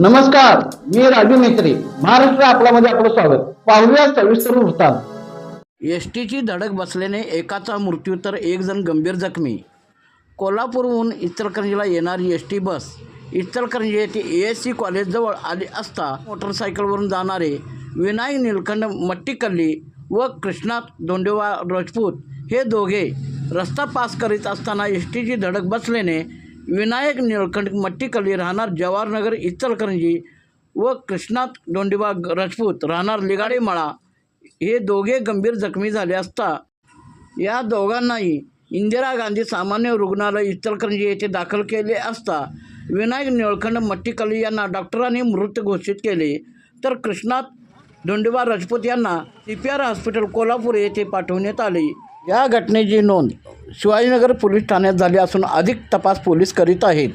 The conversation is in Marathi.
नमस्कार मी राजू मेत्री महाराष्ट्र आपल्यामध्ये आपलं स्वागत. पाहूया सविस्तर वृत्तांत. एसटीची धडक बसल्याने एकाचा मृत्यू तर एक जण गंभीर जखमी. कोल्हापूरहून इचलकरंजीला येणारी एस टी बस. इचलकरंजी येथे ए एस सी कॉलेजजवळ आली असता मोटरसायकलवरून जाणारे विनायक निलखंड मट्टीकल्ली व कृष्णात दोंडेवा राजपूत हे दोघे रस्ता पास करीत असताना एस टीची धडक बसल्याने विनायक निळकंठ मट्टीकली राहणार जवाहरनगर इचलकरंजी व कृष्णात दोंडेवा राजपूत राहणार लिगाडे मळा हे दोघे गंभीर जखमी झाले असता या दोघांनाही इंदिरा गांधी सामान्य रुग्णालय इचलकरंजी येथे दाखल केले असता विनायक निळखंड मट्टीकली यांना डॉक्टरांनी मृत घोषित केले. तर कृष्णात धोंडेबा राजपूत यांना C P R hospital Kolhapur येथे पाठवण्यात आले. या घटनेची नोंद शिवाजीनगर पोलीस ठाण्यात झाली असून अधिक तपास पोलीस करीत आहेत.